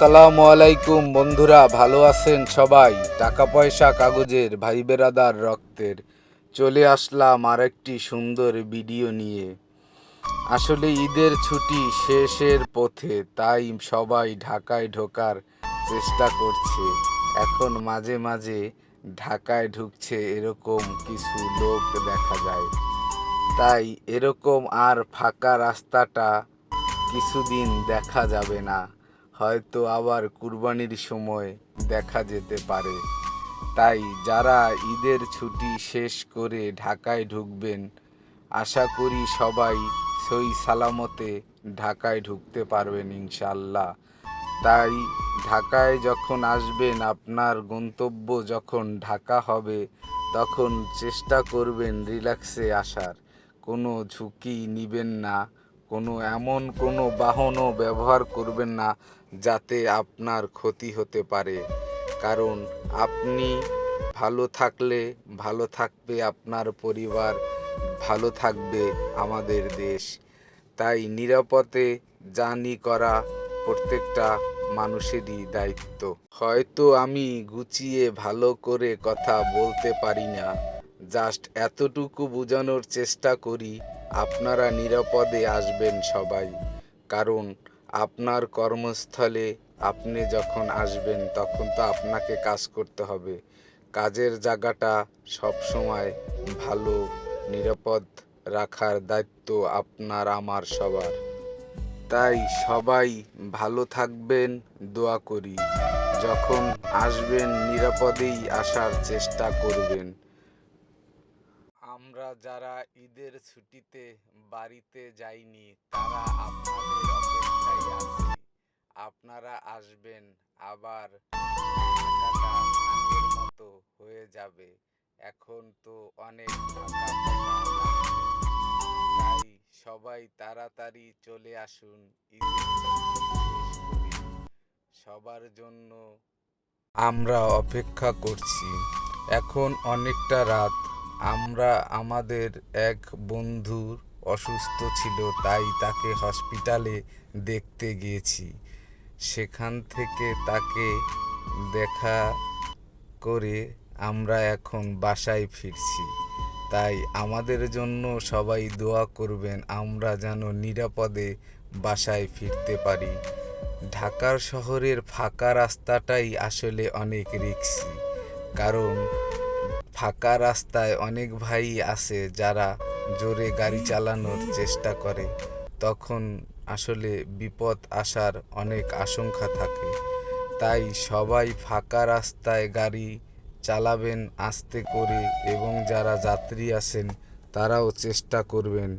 আসসালামু আলাইকুম, বন্ধুরা, ভালো আছেন সবাই? টাকা পয়সা কাগজের ভাই বেরাদার রক্তের। চলে আসলাম আরেকটি সুন্দর ভিডিও নিয়ে। আসলে ঈদের ছুটি শেষের পথে, তাই সবাই ঢাকায় ঢোকার চেষ্টা করছে। এখন মাঝে মাঝে ঢাকায় ঢুকছে এরকম কিছু লোক দেখা যায়। তাই এরকম আর ফাঁকা রাস্তাটা কিছুদিন দেখা যাবে না। হয়তো আবার কুরবানির সময় দেখা যেতে পারে। তাই যারা ঈদের ছুটি শেষ করে ঢাকায় ঢুকবেন, আশা করি সবাই সই সালামতে ঢাকায় ঢুকতে পারবেন ইনশাল্লাহ তাই ঢাকায় যখন আসবেন, আপনার গন্তব্য যখন ঢাকা হবে, তখন চেষ্টা করবেন রিল্যাক্সে আসার। কোনো ঝুঁকি নিবেন না। কোনো এমন কোনো বাহনও ব্যবহার করবেন না যাতে আপনার ক্ষতি হতে পারে। কারণ আপনি ভালো থাকলে ভালো থাকবে আপনার পরিবার, ভালো থাকবে আমাদের দেশ। তাই নিরাপদে জানি করা প্রত্যেকটা মানুষেরই দায়িত্ব। হয়তো আমি গুছিয়ে ভালো করে কথা বলতে পারি না। জাস্ট এতটুকু বোঝানোর চেষ্টা করি, আপনারা নিরাপদে আসবেন সবাই। কারণ আপনার কর্মস্থলে আপনি যখন আসবেন, তখন তো আপনাকে কাজ করতে হবে। কাজের জায়গাটা সবসময় ভালো, নিরাপদ রাখার দায়িত্ব আপনার, আমার, সবার। তাই সবাই ভালো থাকবেন, দোয়া করি। যখন আসবেন, নিরাপদেই আসার চেষ্টা করবেন। আমরা যারা ঈদের ছুটিতে বাড়িতে যাইনি, তারা আপনাদের অপেক্ষায় আপনারা আসবেন, আবার আগের মতো হয়ে যাবে। এখন তো অনেক তাই সবাই তাড়াতাড়ি চলে আসুন। সবার জন্য আমরা অপেক্ষা করছি। এখন অনেকটা রাত। আমরা আমাদের এক বন্ধুর অসুস্থ ছিল, তাই তাকে হসপিটালে দেখতে গিয়েছি। সেখান থেকে তাকে দেখা করে আমরা এখন বাসায় ফিরছি। তাই আমাদের জন্য সবাই দোয়া করবেন, আমরা যেন নিরাপদে বাসায় ফিরতে পারি। ঢাকার শহরের ফাঁকা রাস্তাটাই আসলে অনেক রিক্সি, কারণ ফাঁকা রাস্তায় অনেক ভাই আছে যারা জোরে গাড়ি চালানোর চেষ্টা করে। তখন আসলে বিপদ আসার অনেক আশঙ্কা থাকে। তাই সবাই ফাঁকা রাস্তায় গাড়ি চালাবেন আস্তে করে এবং যারা যাত্রী আছেন তারাও চেষ্টা করবেন।